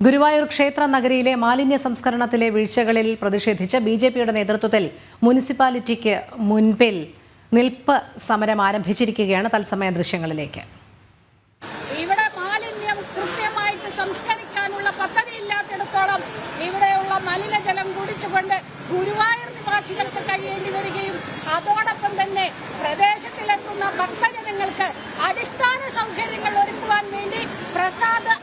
ഗുരുവായൂർ ക്ഷേത്ര നഗരിയിലെ മാലിന്യ സംസ്കരണത്തിലെ വീഴ്ചകളിൽ പ്രതിഷേധിച്ച് ബി ജെ പിയുടെ നേതൃത്വത്തിൽ മുനിസിപ്പാലിറ്റിക്ക് മുൻപിൽ നിൽപ്പ് സമരം ആരംഭിച്ചിരിക്കുകയാണ് തത്സമയ ദൃശ്യങ്ങളിലേക്ക്. ഇവിടെ മാലിന്യം കൃത്യമായിട്ട് സംസ്കരിക്കാനുള്ള പദ്ധതി ഇല്ലാത്തിടത്തോളം ഇവിടെയുള്ള മലിനജലം കുടിച്ചുകൊണ്ട് ഗുരുവായൂർ നിവാസികൾക്ക് കഴിയേണ്ടി വരികയും അതോടൊപ്പം തന്നെ പ്രദേശത്തിലെത്തുന്ന ഭക്തജനങ്ങൾക്ക് അടിസ്ഥാന സൗകര്യങ്ങൾ ഒരുക്കുവാൻ വേണ്ടി പ്രസാദ്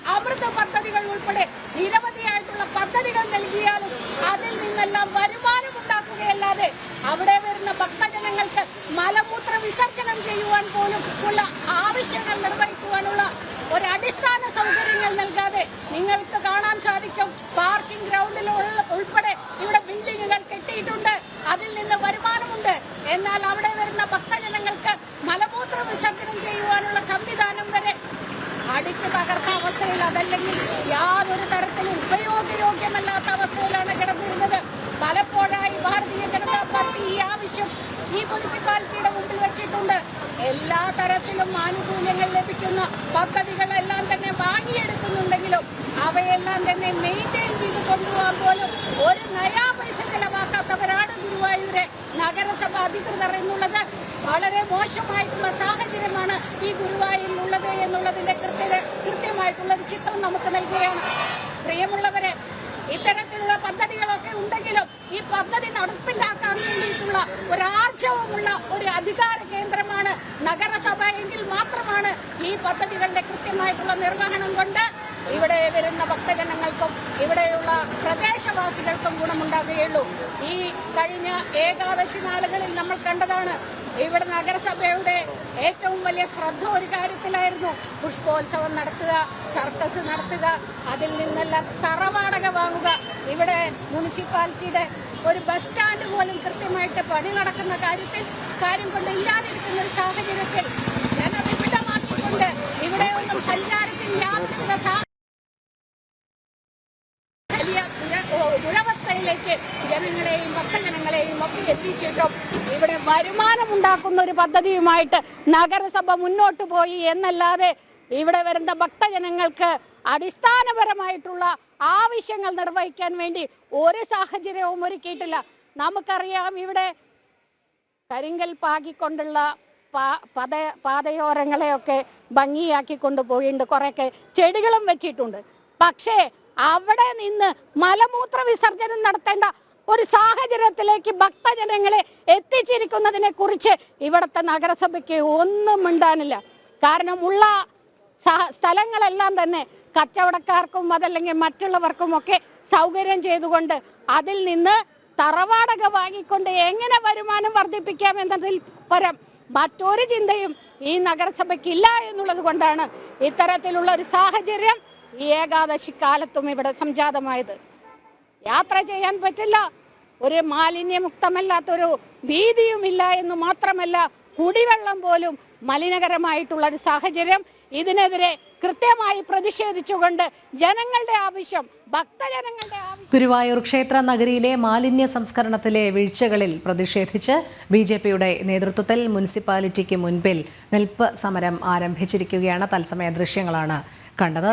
നിരവധിയായിട്ടുള്ള പദ്ധതികൾ നൽകിയാലും അതിൽ നിന്നെല്ലാം വരുമാനം ഉണ്ടാക്കുകയല്ലാതെ അവിടെ വരുന്ന ഭക്തജനങ്ങൾക്ക് മലമൂത്ര വിസർജനം ചെയ്യുവാൻ പോലും ഉള്ള ആവശ്യങ്ങൾ നിർവഹിക്കുവാനുള്ള ഒരു അടിസ്ഥാന സൗകര്യങ്ങൾ നൽകാതെ നിങ്ങൾക്ക് കാണാൻ സാധിക്കും. പാർക്കിംഗ് ഗ്രൗണ്ടിൽ ഉൾപ്പെടെ ഇവിടെ ബിൽഡിങ്ങുകൾ കെട്ടിയിട്ടുണ്ട്. അതിൽ നിന്ന് വരുമാനമുണ്ട്. എന്നാൽ അവിടെ വരുന്ന ഭക്തജനങ്ങൾക്ക് മലമൂത്ര വിസർജനം ചെയ്യുവാനുള്ള സംവിധാനം അടിച്ചു തകർത്ത അവസ്ഥയിൽ അതല്ലെങ്കിൽ യാതൊരു തരത്തിലും ഉപയോഗയോഗ്യമല്ലാത്ത അവസ്ഥയിലാണ് കിടന്നിരുന്നത്. പലപ്പോഴായി ഭാരതീയ ജനതാ പാർട്ടി ഈ ആവശ്യം ഈ മുനിസിപ്പാലിറ്റിയുടെ മുമ്പിൽ വെച്ചിട്ടുണ്ട്. എല്ലാ തരത്തിലും ആനുകൂല്യങ്ങൾ ലഭിക്കുന്ന പദ്ധതികളെല്ലാം തന്നെ വാങ്ങിയെടുക്കുന്നുണ്ടെങ്കിലും അവയെല്ലാം തന്നെ മെയിന്റെയിൻ ചെയ്ത് കൊണ്ടുപോകാൻ പോലും ഒരു നയാ പൈസ അധികൃതർ എന്നുള്ളത് വളരെ മോശമായിട്ടുള്ള സാഹചര്യമാണ് ഈ ഗുരുവായൂരിലുള്ളത് എന്നുള്ളതിന്റെ കൃത്യത കൃത്യമായിട്ടുള്ള ഒരു ചിത്രം നമുക്ക് നൽകുകയാണ്. പ്രിയമുള്ളവരെ ഇത്തരത്തിലുള്ള പദ്ധതികളൊക്കെ ഉണ്ടെങ്കിലും ഈ പദ്ധതി നടപ്പിലാക്കാൻ വേണ്ടിയിട്ടുള്ള ഒരു ആർജവമുള്ള ഒരു അധികാര കേന്ദ്രമാണ് നഗരസഭ എങ്കിൽ മാത്രമാണ് ഈ പദ്ധതികളുടെ കൃത്യമായിട്ടുള്ള നിർവഹണം കൊണ്ട് ഇവിടെ വരുന്ന ഭക്തജനങ്ങൾക്കും ഇവിടെയുള്ള പ്രദേശവാസികൾക്കും ഗുണമുണ്ടാകുകയുള്ളൂ. ഈ കഴിഞ്ഞ ഏകാദശി നാളുകളിൽ നമ്മൾ കണ്ടതാണ് ഇവിടെ നഗരസഭയുടെ ഏറ്റവും വലിയ ശ്രദ്ധ ഒരു കാര്യത്തിലായിരുന്നു. പുഷ്പോത്സവം നടത്തുക സർക്കസ് നടത്തുക അതിൽ നിന്നെല്ലാം തറവാടക വാങ്ങുക. ഇവിടെ മുനിസിപ്പാലിറ്റിയുടെ ഒരു ബസ് സ്റ്റാൻഡ് പോലും കൃത്യമായിട്ട് പണി നടക്കുന്ന കാര്യത്തിൽ കാര്യം കൊണ്ട് ഇല്ലാതിരിക്കുന്ന ഒരു സാഹചര്യത്തിൽ ജനവിപിടമാക്കിക്കൊണ്ട് ഇവിടെ ഒന്നും സഞ്ചാരത്തിന് യാതൊരുവിധ ദുരവസ്ഥയിലേക്ക് ജനങ്ങളെയും ഭക്തജനങ്ങളെയും ഒക്കെ എത്തിച്ചിട്ടും ഇവിടെ വരുമാനം ഉണ്ടാക്കുന്ന ഒരു പദ്ധതിയുമായിട്ട് നഗരസഭ മുന്നോട്ട് പോയി എന്നല്ലാതെ ഇവിടെ വരുന്ന ഭക്തജനങ്ങൾക്ക് അടിസ്ഥാനപരമായിട്ടുള്ള ആവശ്യങ്ങൾ നിർവഹിക്കാൻ വേണ്ടി ഒരു സാഹചര്യവും ഒരുക്കിയിട്ടില്ല. നമുക്കറിയാം ഇവിടെ കരിങ്കൽ പാകിക്കൊണ്ടുള്ള പത പാതയോരങ്ങളെയൊക്കെ ഭംഗിയാക്കി കൊണ്ടുപോയിട്ടുണ്ട് കുറേയൊക്കെ ചെടികളും വെച്ചിട്ടുണ്ട്. പക്ഷേ അവിടെ നിന്ന് മലമൂത്ര വിസർജനം നടത്തേണ്ട ഒരു സാഹചര്യത്തിലേക്ക് ഭക്തജനങ്ങളെ എത്തിച്ചിരിക്കുന്നതിനെ കുറിച്ച് ഇവിടുത്തെ നഗരസഭയ്ക്ക് ഒന്നും മിണ്ടാനില്ല. കാരണം ഉള്ള സ്ഥലങ്ങളെല്ലാം തന്നെ കച്ചവടക്കാർക്കും അതല്ലെങ്കിൽ മറ്റുള്ളവർക്കും ഒക്കെ സൗകര്യം ചെയ്തുകൊണ്ട് അതിൽ നിന്ന് തറവാടക വാങ്ങിക്കൊണ്ട് എങ്ങനെ വരുമാനം വർദ്ധിപ്പിക്കാം എന്നതിൽ പരം മറ്റൊരു ചിന്തയും ഈ നഗരസഭയ്ക്കില്ല എന്നുള്ളത് കൊണ്ടാണ് ഇത്തരത്തിലുള്ള ഒരു സാഹചര്യം ഈ ഏകാദശി കാലത്തും ഇവിടെ സംജാതമായത്. യാത്ര ചെയ്യാൻ പറ്റില്ല. ഒരു മാലിന്യമുക്തമല്ലാത്തൊരു ഭീതിയുമില്ല എന്ന് മാത്രമല്ല കുടിവെള്ളം പോലും മലിനകരമായിട്ടുള്ള ഒരു സാഹചര്യം ഇതിനെതിരെ കൃത്യമായി പ്രതിഷേധിച്ചുകൊണ്ട് ജനങ്ങളുടെ ആവശ്യം ഭക്തജനങ്ങളുടെ ഗുരുവായൂർ ക്ഷേത്ര നഗരിയിലെ മാലിന്യ സംസ്കരണത്തിലെ വീഴ്ചകളിൽ പ്രതിഷേധിച്ച് ബി ജെ പിയുടെ നേതൃത്വത്തിൽ മുനിസിപ്പാലിറ്റിക്ക് മുൻപിൽ നിൽപ്പ് സമരം ആരംഭിച്ചിരിക്കുകയാണ്. തത്സമയ ദൃശ്യങ്ങളാണ് കണ്ടത്.